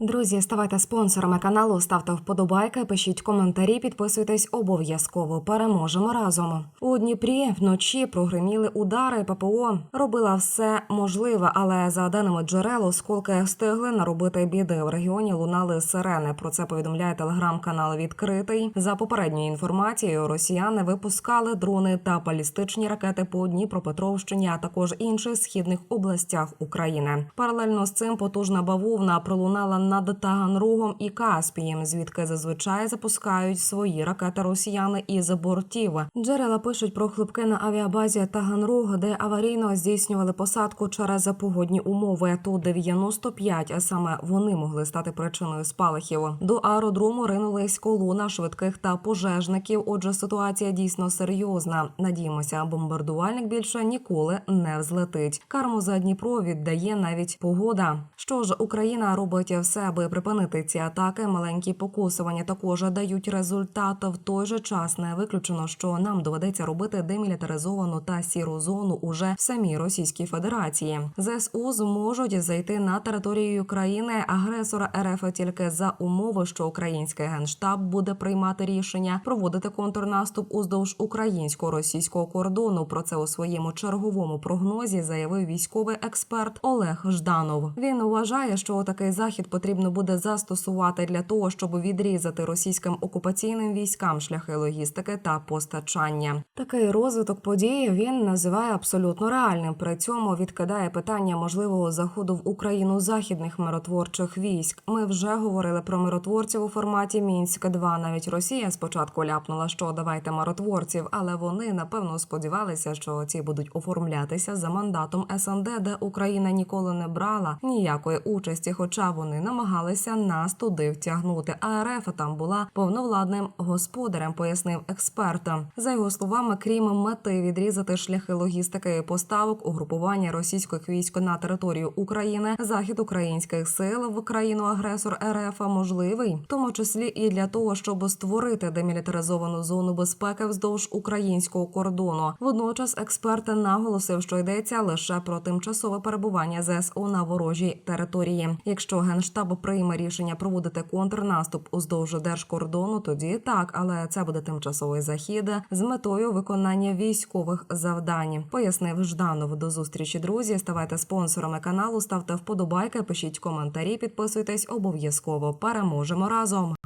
Друзі, ставайте спонсорами каналу, ставте вподобайки, пишіть коментарі, підписуйтесь обов'язково. Переможемо разом. У Дніпрі вночі прогреміли удари. ППО робила все можливе, але за даними джерел, осколки встигли наробити біди. В регіоні лунали сирени. Про це повідомляє телеграм-канал відкритий. За попередньою інформацією, росіяни випускали дрони та балістичні ракети по Дніпропетровщині, а також інших східних областях України. Паралельно з цим потужна бавовна пролунала над Таганрогом і Каспієм, звідки зазвичай запускають свої ракети росіяни із бортів. Джерела пишуть про хлопки на авіабазі Таганрог, де аварійно здійснювали посадку через погодні умови. Ту 95, а саме вони могли стати причиною спалахів. До аеродрому ринулись колона швидких та пожежників. Отже, ситуація дійсно серйозна. Надіємося, бомбардувальник більше ніколи не взлетить. Карму за Дніпро віддає навіть погода. Що ж, Україна робить все, аби припинити ці атаки. Маленькі покусування також дають результат. В той же час не виключено, що нам доведеться робити демілітаризовану та сіру зону уже в самій Російській Федерації. ЗСУ зможуть зайти на територію країни агресора РФ тільки за умови, що український генштаб буде приймати рішення проводити контрнаступ уздовж українсько-російського кордону. Про це у своєму черговому прогнозі заявив військовий експерт Олег Жданов. Він вважає, що такий захід потрібно буде застосувати для того, щоб відрізати російським окупаційним військам шляхи логістики та постачання. Такий розвиток подій він називає абсолютно реальним. При цьому відкидає питання можливого заходу в Україну західних миротворчих військ. Ми вже говорили про миротворців у форматі Мінськ 2 Навіть Росія спочатку ляпнула, що давайте миротворців, але вони напевно сподівалися, що ці будуть оформлятися за мандатом СНД, де Україна ніколи не брала ніякої участі, хоча вони намагалися нас туди втягнути. А РФ там була повновладним господарем, пояснив експерт. За його словами, крім мети відрізати шляхи логістики і поставок угрупування російських військ на територію України, захід українських сил в країну агресор РФ можливий, в тому числі і для того, щоб створити демілітаризовану зону безпеки вздовж українського кордону. Водночас експерт наголосив, що йдеться лише про тимчасове перебування ЗСУ на ворожій території. Якщо генштаб прийме рішення проводити контрнаступ уздовж держкордону, тоді так, але це буде тимчасовий захід з метою виконання військових завдань. Пояснив Жданов. До зустрічі, друзі. Ставайте спонсорами каналу, ставте вподобайки, пишіть коментарі, підписуйтесь обов'язково. Переможемо разом.